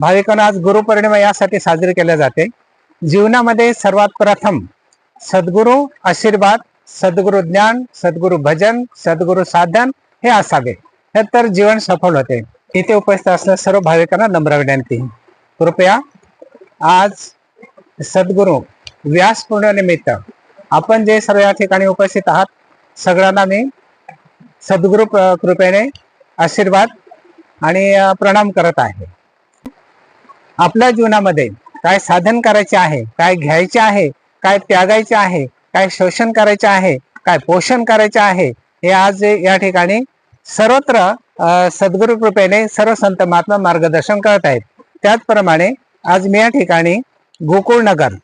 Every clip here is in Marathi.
भाविकांना आज गुरुपौर्णिमा यासाठी साजरी केल्या जाते. जीवनामध्ये सर्वात प्रथम सद्गुरु आशीर्वाद सद्गुरु ज्ञान सद्गुरु भजन सद्गुरु साधन हे असावे. हे तर जीवन सफल होते. इथे उपस्थित असलेल्या सर्व भाविकांना नम्र विनंती. कृपया आज सद्गुरू व्यास आपण जे सर्व या ठिकाणी उपस्थित आहात सगळ्यांना मी सद्गुरु कृपेने आशीर्वाद आणि प्रणाम करत आहे. आपल्या जीवनामध्ये काय साधन करायचे आहे काय घ्यायचे आहे काय त्यागायचे आहे काय शोषण करायचे आहे काय पोषण करायचे आहे हे आज या ठिकाणी सर्वत्र सद्गुरु सद्गुरू कृपेने सर्व संत महात्मा मार्गदर्शन करत आहेत. त्याचप्रमाणे आज मी या ठिकाणी गोकुळनगर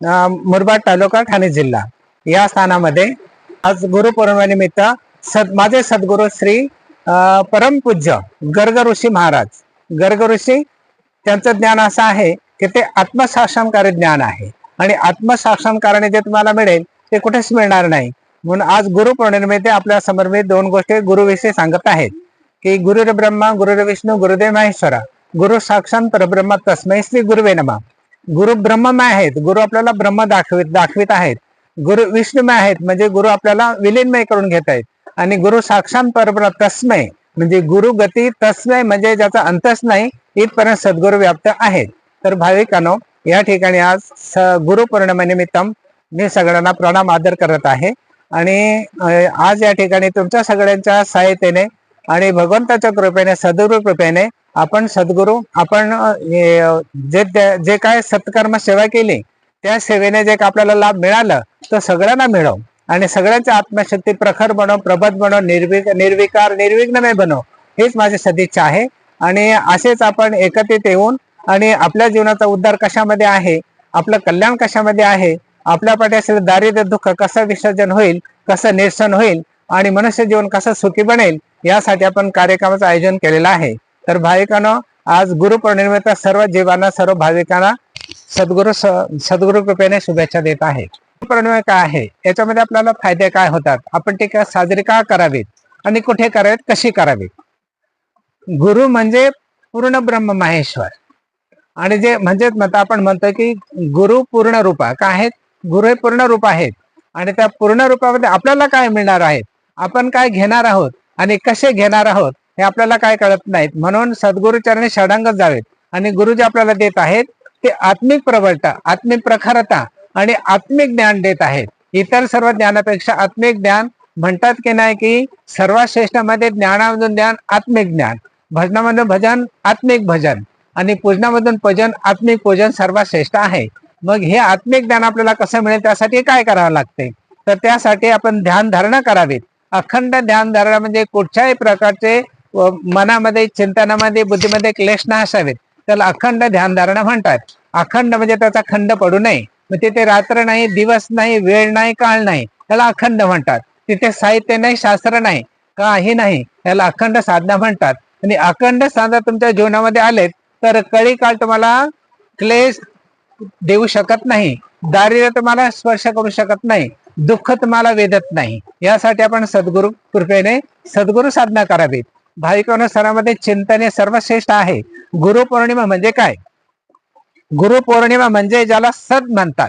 मुरबाड तालुका ठाणे जिल्हा या स्थानामध्ये आज गुरुपौर्णिमेनिमित्त सद माझे सद्गुरू श्री परमपूज्य गर्ग ऋषी महाराज गर्ग ऋषी त्यांचं ज्ञान असं आहे की ते आत्मसाक्षात्कारी ज्ञान आहे. आणि आत्मसाक्षात्कारणे जे तुम्हाला मिळेल ते कुठेच मिळणार नाही. म्हणून आज गुरुपौर्णिमेमध्ये आपल्या समर्पित दोन गोष्टी गुरुविषयी सांगत आहेत. की गुरुर ब्रह्मा गुरुर विष्णू गुरुदेव महेश्वरा. गुरु साक्षात परब्रह्मा तस्मै श्री गुरुवे नमा. गुरु ब्रह्ममय आहेत. गुरु आपल्याला ब्रह्म दाखवित दाखवित आहेत. गुरु विष्णुमय आहेत. म्हणजे गुरु आपल्याला विलीनमय करून घेत आहेत. आणि गुरु साक्षात परब्रह्म तस्मय म्हणजे गुरु गती नाही म्हणजे ज्याचा अंतच नाही इथपर्यंत सद्गुरू व्याप्त आहेत. तर भाविकांनो या ठिकाणी आज स गुरुपौर्णिमेनिमित्त मी सगळ्यांना प्रणाम आदर करत आहे. आणि आज या ठिकाणी तुमच्या सगळ्यांच्या सहायतेने आणि भगवंताच्या कृपेने सद्गुरु कृपेने आपण सद्गुरू आपण जे जे- काय सत्कर्म सेवा केली त्या सेवेने जे का आपल्याला लाभ मिळालं तो सगळ्यांना मिळव आणि सगळ्यांच्या आत्मशक्ती प्रखर बनव प्रबत बनव निर्विक निर्विकार निर्विघ्नमय बनव हेच माझी सदिच्छा आहे. आणि असेच आपण एकत्रित येऊन आणि आपल्या जीवनाचा उद्धार कशामध्ये आहे आपलं कल्याण कशामध्ये आहे आपल्या पाठी असलेलं दारिद्र्य दुःख कसं विसर्जन होईल कसं निरसन होईल आणि मनुष्य जीवन कसं सुखी बनेल यासाठी आपण कार्यक्रमाचं आयोजन केलेलं आहे. तर भाविकांनो आज गुरुपौर्णिमेचा सर्व जीवांना सर्व भाविकांना सद्गुरु स- सद्गुरु कृपेने शुभेच्छा देत आहे. प्रणय काय आहे? याच्यामध्ये आपल्याला फायदे काय होतात? आपण ते का साजरी का करावीत? आणि कुठे करावेत? कशी करावीत? गुरु म्हणजे पूर्ण ब्रह्म माहेश्वर. आणि जे म्हणजेच मत आपण म्हणतो की गुरु पूर्ण रूपा काय आहेत? गुरु हे पूर्ण रूप आहेत. आणि त्या पूर्ण रूपामध्ये आपल्याला काय मिळणार आहेत आपण काय घेणार आहोत? आणि कसे घेणार आहोत? हे आपल्याला काय कळत नाहीत. म्हणून सद्गुरुचरणी षडांगच जावेत. आणि गुरु जे आपल्याला देत आहेत ते आत्मिक प्रबळता आत्मिक प्रखरता आणि आत्मिक ज्ञान देत आहेत. इतर सर्व ज्ञानापेक्षा आत्मिक ज्ञान म्हणतात की नाही की सर्वात श्रेष्ठमध्ये ज्ञानामधून ज्ञान आत्मिक ज्ञान भजनामधून भजन आत्मिक भजन. आणि पूजनामधून पूजन आत्मिक पूजन सर्वात श्रेष्ठ आहे. मग हे आत्मिक ज्ञान आपल्याला कसं मिळेल? त्यासाठी काय करावं लागते? तर त्यासाठी आपण ध्यान धारणा करावीत. अखंड ध्यान धारणा म्हणजे कुठच्याही प्रकारचे मनामध्ये चिंतनामध्ये बुद्धीमध्ये क्लेश न असावेत त्याला अखंड ध्यान धारणा म्हणतात. अखंड म्हणजे त्याचा खंड पडू नये. मग तिथे रात्र नाही दिवस नाही वेळ नाही काळ नाही त्याला अखंड म्हणतात. तिथे साहित्य नाही शास्त्र नाही काही नाही त्याला अखंड साधना म्हणतात. आणि अखंड साधना तुमच्या जीवनामध्ये आलेत तर कळी काळ तुम्हाला क्लेश देऊ शकत नाही दारिद्र्य तुम्हाला स्पर्श करू शकत नाही दुःख तुम्हाला वेदत नाही. यासाठी आपण सद्गुरु कृपेने सद्गुरु साधना करावीत. भाविकांना सणामध्ये चिंतन हे सर्वश्रेष्ठ आहे. गुरुपौर्णिमा म्हणजे काय? गुरुपौर्णिमा म्हणजे ज्याला सत म्हणतात.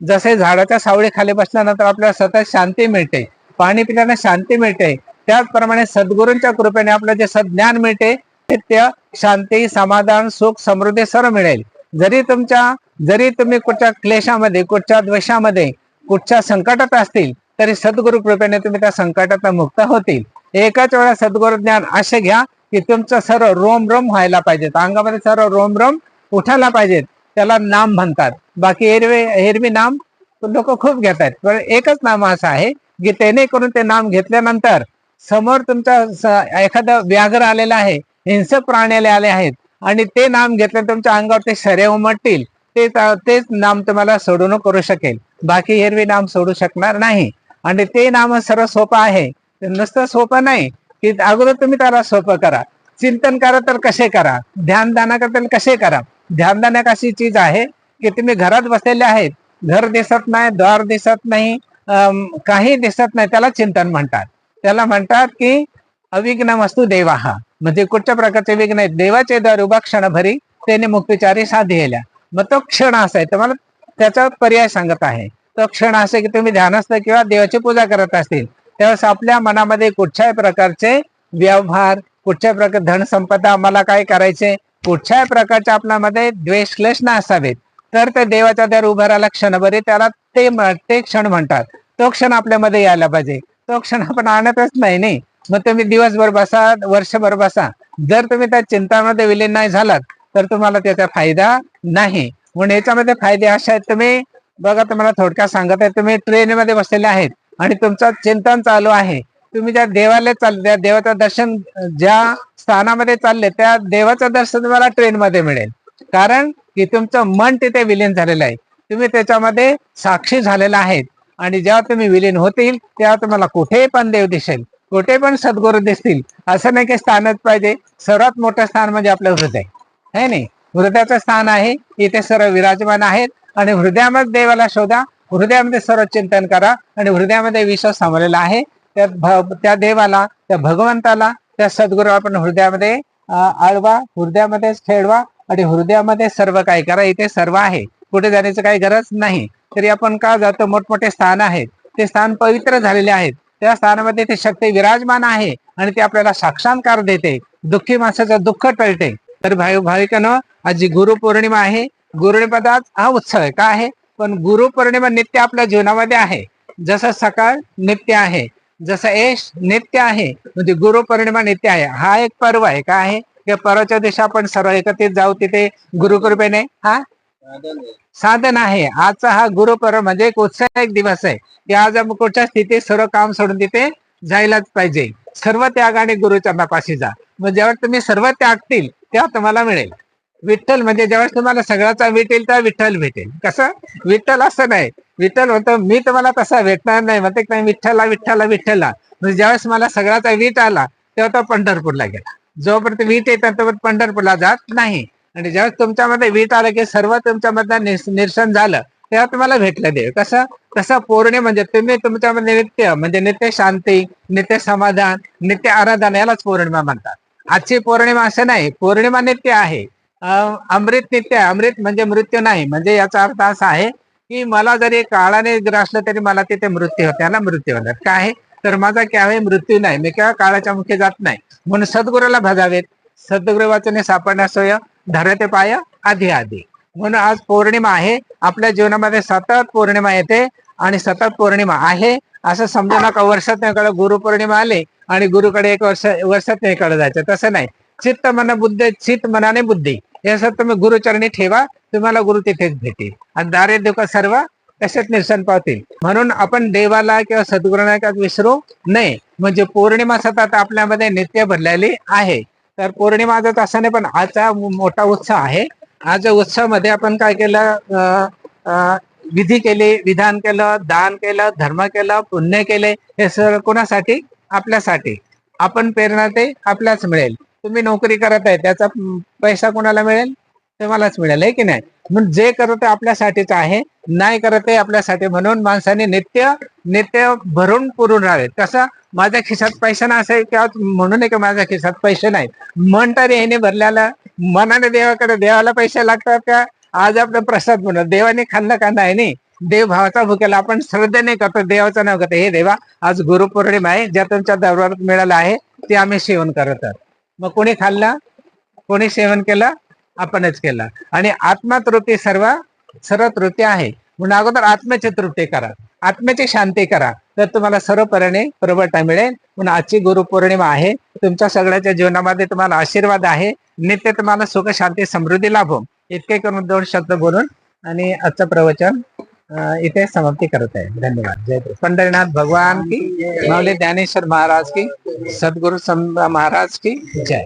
जसे झाडाच्या सावळीखाली बसल्यानंतर आपल्याला सतत शांती मिळते पाणी पिल्याने शांती मिळते त्याचप्रमाणे सद्गुरूंच्या कृपेने आपलं जे सज्ञान मिळते ते त्या शांती समाधान सुख समृद्धी सर्व मिळेल. जरी तुमच्या जरी तुम्ही कुठच्या क्लेशामध्ये कुठच्या द्वेषामध्ये कुठच्या संकटात असतील तरी सद्गुरु कृपेने तुम्ही त्या संकटात मुक्त होतील. एकाच वेळा सद्गुरु ज्ञान असे घ्या की तुमचं सर्व रोम रोम व्हायला पाहिजेत. अंगामध्ये सर्व रोम रोम उठायला पाहिजेत. त्याला नाम म्हणतात. बाकी एरवे एरवी नाम लोक खूप घेत आहेत पण एकच नाम असं आहे की त्याने करून ते नाम घेतल्यानंतर समोर तुमचा एखादा व्याघ्र आलेला आहे हिंसक प्राणी आले आहेत आणि ते नाम घेतलं तुमच्या अंगावर ते शरे उमटतील. ते तेच नाम तुम्हाला सोडून करू शकेल. बाकी एरवी नाम सोडू शकणार नाही. आणि ते नाम सर्व सोपं आहे. नुसतं सोपं नाही की अगोदर तुम्ही त्याला सोपं करा. चिंतन करा तर कसे करा. ध्यान दाना करता कसे करा. ध्यान अशी चीज आहे की तुम्ही घरात बसलेले आहेत घर दिसत नाही द्वार दिसत नाही काही दिसत नाही त्याला चिंतन म्हणतात. त्याला म्हणतात की अविघ्न वस्तू देवा. हा म्हणजे कुठच्या प्रकारचे विघ्न आहेत? देवाचे द्वार उभा क्षणभरी त्याने मुक्तिचारी साधलेल्या मग तो क्षण असा आहे. तुम्हाला त्याचा पर्याय सांगत आहे. तो क्षण असे की तुम्ही ध्यानस्थ किंवा देवाची पूजा करत असतील त्यावेळेस आपल्या मनामध्ये कुठच्याही प्रकारचे व्यवहार कुठच्या प्रकार धनसंपदा मला काय करायचे? कुठच्याही प्रकारच्या आपल्यामध्ये द्वेष क्लेश ना असावेत. तर ते देवाच्या दर उभं राहिला क्षणभरे त्याला ते ते क्षण म्हणतात. तो क्षण आपल्यामध्ये यायला पाहिजे. तो क्षण आपण आणतच नाही नाही. मग तुम्ही दिवसभर बसा वर्षभर बसा. जर तुम्ही त्या चिंतामध्ये विलीन नाही झालात तर तुम्हाला त्याचा फायदा नाही. म्हणून याच्यामध्ये फायदे असे आहेत तुम्ही बघा तुम्हाला थोडक्यात सांगत आहे तुम्ही ट्रेनमध्ये बसलेले आहेत आणि तुमचं चिंतन चालू आहे. तुम्ही ज्या देवाला चालले त्या देवाचं दर्शन ज्या स्थानामध्ये चालले त्या देवाचं दर्शन तुम्हाला ट्रेनमध्ये मिळेल. कारण की तुमचं मन तिथे विलीन झालेलं आहे. तुम्ही त्याच्यामध्ये साक्षी झालेला आहेत. आणि जेव्हा तुम्ही विलीन होतील तेव्हा तुम्हाला कुठेही पण देव दिसेल. कुठे पण सद्गुरू दिसतील. असं नाही की स्थानच पाहिजे. सर्वात मोठं स्थान म्हणजे आपलं हृदय. है नाही? हृदयाचं स्थान आहे. इथे सर्व विराजमान आहेत. आणि हृदयामध्ये देवाला शोधा. हृदयामध्ये सर्व चिंतन करा. आणि हृदयामध्ये विश्वास सामावलेला आहे. त्या त्या देवाला त्या भगवंताला त्या सद्गुरू आपण हृदयामध्ये आळवा हृदयामध्येच खेळवा आणि हृदयामध्ये सर्व काही करा. इथे सर्व आहे. कुठे जाण्याची काही गरज नाही. तरी आपण का जातो? मोठमोठे स्थान आहेत. ते स्थान पवित्र झालेले आहेत. त्या स्थानामध्ये ते शक्ती विराजमान आहे आणि ते आपल्याला साक्षात्कार देते. दुःखी माणसाचं दुःख टळते. तर भाई भाविकानं आज जी गुरुपौर्णिमा आहे गुरुपदात हा उत्सव आहे. का आहे? पण गुरुपौर्णिमा नित्य आपल्या जीवनामध्ये आहे. जसं सकाळ नित्य आहे जसं यश नित्य आहे म्हणजे गुरुपौर्णिमा नित्य आहे हा एक पर्व आहे. का आहे? की पर्वाच्या दिवशी आपण सर्व एकत्रित जाऊ तिथे गुरुकृपेने हा? साधन आहे. आजचा हा गुरुपर्व म्हणजे एक उत्साह एक दिवस आहे. की आज आपण कुठच्या स्थितीत सर्व काम सोडून तिथे जायलाच पाहिजे. सर्व त्यागाने गुरुचरणापाशी जा. मग जेव्हा तुम्ही सर्व त्यागतील तेव्हा तुम्हाला मिळेल. विठ्ठल म्हणजे ज्यावेळेस तुम्हाला सगळ्याचा भेटेल तर विठ्ठल भेटेल. कसं? विठ्ठल असं नाही. विठ्ठल म्हणतो मी तुम्हाला तसा भेटणार नाही. म्हणते नाही विठ्ठला विठ्ठला विठ्ठला म्हणजे ज्यावेळेस मला सगळ्याचा वीट आला तेव्हा तो पंढरपूरला गेला. जोपर्यंत वीट येत तोपर्यंत पंढरपूरला जात नाही. आणि ज्यावेळेस तुमच्यामध्ये वीट आलं की सर्व तुमच्यामधलं निरसन झालं तेव्हा तुम्हाला भेटलं देव. कसं? तसं पौर्णिमा म्हणजे तुम्ही तुमच्यामध्ये नित्य म्हणजे नित्य शांती नित्य समाधान नित्य आराधना यालाच पौर्णिमा म्हणतात. आजची पौर्णिमा असं नाही पौर्णिमा नित्य आहे. अमृत नित्य आहे. अमृत म्हणजे मृत्यू नाही म्हणजे याचा अर्थ असा आहे की मला जरी काळाने ग्रासलं तरी मला तिथे मृत्यू होते मृत्यू होणार. काय आहे? तर माझा केव्हाही मृत्यू नाही मी केव्हा काळाच्या मुखे जात नाही. म्हणून सद्गुरूला भजावेत सद्गुरु वाचने सापडण्यास धरते पाय आधी आधी. म्हणून आज पौर्णिमा आहे. आपल्या जीवनामध्ये सतत पौर्णिमा येते आणि सतत पौर्णिमा आहे. असं समजू नका वर्षात एकडे गुरुपौर्णिमा आले आणि गुरुकडे एक वर्ष वर्षात एकडे जायचं. तसं नाही. चित्त मन बुद्धी चित्त मनाने बुद्धी. हे असं तुम्ही गुरुचरणी ठेवा. तुम्हाला गुरु तिथेच भेटेल. आणि दारे दुःख सर्व तसेच निरसन पावतील. म्हणून आपण देवाला किंवा सद्गुरूला किंवा विसरू नये. म्हणजे पौर्णिमा सतत आपल्यामध्ये नित्य भरलेली आहे. तर पौर्णिमा आजच असं नाही पण आजचा मोठा उत्सव आहे. आज उत्सवामध्ये आपण काय केलं? विधी केली विधान केलं दान केलं धर्म केलं पुण्य केले. हे सर्व कोणासाठी? आपल्यासाठी. आपण प्रेरणा ते आपल्याच मिळेल. तुम्ही नोकरी करत आहे त्याचा पैसा कोणाला मिळेल? ते मिळेल आहे की नाही? म्हणून जे करत आपल्यासाठीच आहे नाही करत आहे आपल्यासाठी म्हणून माणसाने नित्य नित्य भरून पुरून राहावे. तसं माझ्या खिशात पैसे नसेल किंवा म्हणून की माझ्या खिशात पैसे नाहीत. मन तर याने भरल्याला मनाने देवाकडे देवाला पैसे लागतात का? आज आपलं प्रसाद म्हणून. देवाने खाल्लं का नाही नाही देव भावाचा भुकेला आपण श्रद्धेने करतो देवाचं नाव करतो हे देवा आज गुरुपौर्णिमा आहे ज्या तुमच्या दरबारात मिळालं आहे ते आम्ही सेवन करत आहोत. मग कोणी खाल्लं? कोणी सेवन केलं? आपणच केला. आणि आत्मा तृप्ती सर्व सर्व तृप्ती आहे. म्हणून अगोदर आत्म्याची तृप्ती करा. आत्म्याची शांती करा. तर तुम्हाला सर्व पर्याने प्रबळता मिळेल. म्हणून आजची गुरुपौर्णिमा आहे. तुमच्या सगळ्याच्या जीवनामध्ये तुम्हाला आशीर्वाद आहे. नित्य तुम्हाला सुख शांती समृद्धी लाभो. इतके करून दोन शब्द बोलून आणि आजचं प्रवचन इथे समाप्ती करत आहे. धन्यवाद. जय पंढरीनाथ भगवान की माऊली ज्ञानेश्वर महाराज की सद्गुरु महाराज की जय.